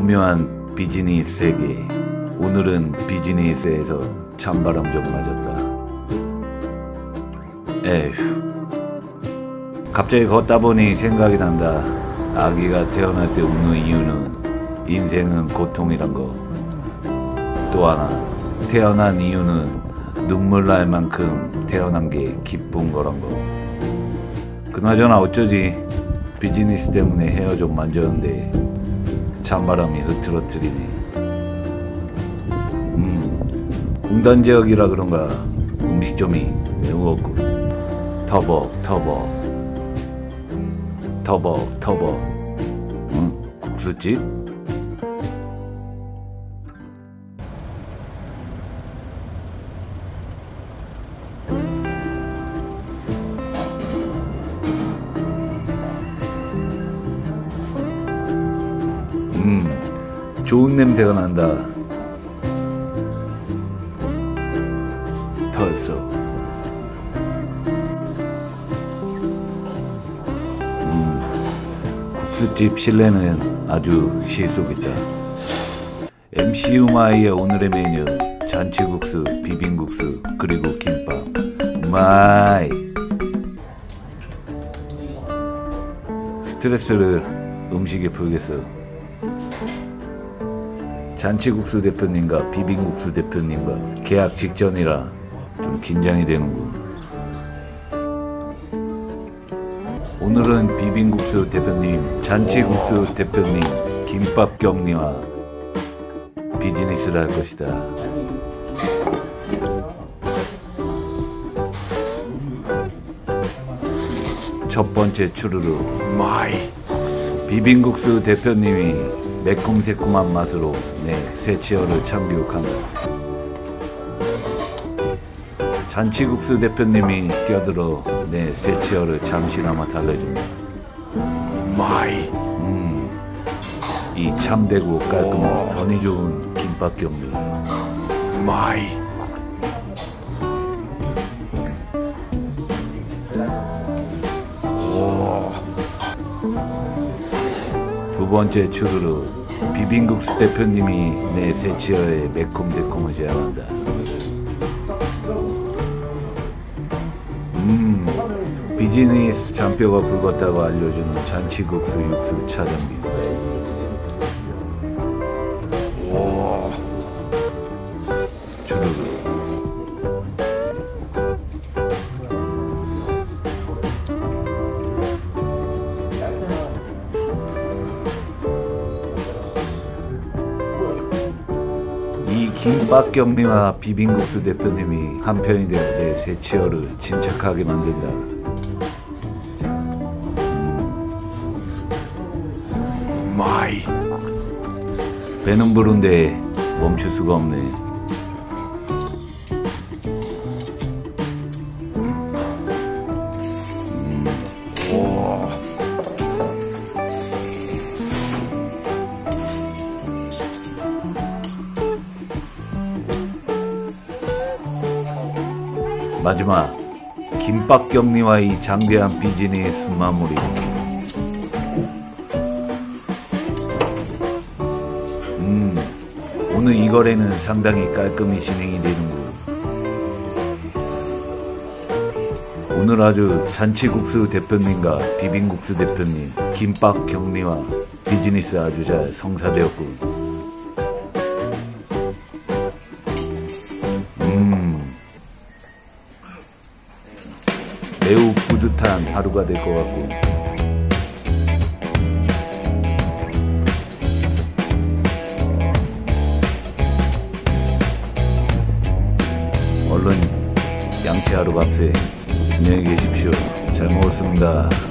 오묘한 비즈니스 세계. 오늘은 비즈니스에서 찬바람 좀 맞았다. 에휴. 갑자기 걷다 보니 생각이 난다. 아기가 태어날 때 우는 이유는 인생은 고통이란 거. 또 하나, 태어난 이유는 눈물 날 만큼 태어난 게 기쁜 거란 거. 그나저나 어쩌지 비즈니스 때문에 헤어 좀 만졌는데 찬바람이 흐트러뜨리네. 음, 공단 지역이라 그런가 음식점이 매우 없고 터벅 터벅 터벅 터벅 응? 국수집? 음, 좋은 냄새가 난다. 털었어. 음, 국수집 실내는 아주 실속 있다. MC 우마이의 오늘의 메뉴 잔치국수, 비빔국수, 그리고 김밥. 마이. 스트레스를 음식에 풀겠어. 잔치국수 대표님과 비빔국수 대표님과 계약 직전이라 좀 긴장이 되는군. 오늘은 비빔국수 대표님, 잔치국수 대표님, 김밥 격리와 비즈니스를 할 것이다. 첫 번째 추루루 마이 비빔국수 대표님이 매콤새콤한 맛으로 내 새치어를 참교육한다. 잔치국수 대표님이 끼어들어 내 새치어를 잠시나마 달래준다. 마이. 음, 이 참되고 깔끔한 선이 좋은 김밥 경리. 마이. 두 번째 추루루 비빔국수 대표님이 내 새치어의 매콤달콤을 제안한다. 음, 비즈니스 잔뼈가 굵었다고 알려주는 잔치국수 육수 차장비. 김밥 경리와 비빔국수 대표님이 한편이 되어 내 새치어를 침착하게 만든다. 음. 마이. 배는 부른데 멈출 수가 없네. 마지막 김밥 경리와 이 장대한 비즈니스 마무리. 음, 오늘 이 거래는 상당히 깔끔히 진행이 되는군. 오늘 아주 잔치국수 대표님과 비빔국수 대표님, 김밥 경리와 비즈니스 아주 잘 성사되었군. 매우 뿌듯한 하루가 될 것 같고. 얼른 양치하러 갑세 안녕히 계십시오. 잘 먹었습니다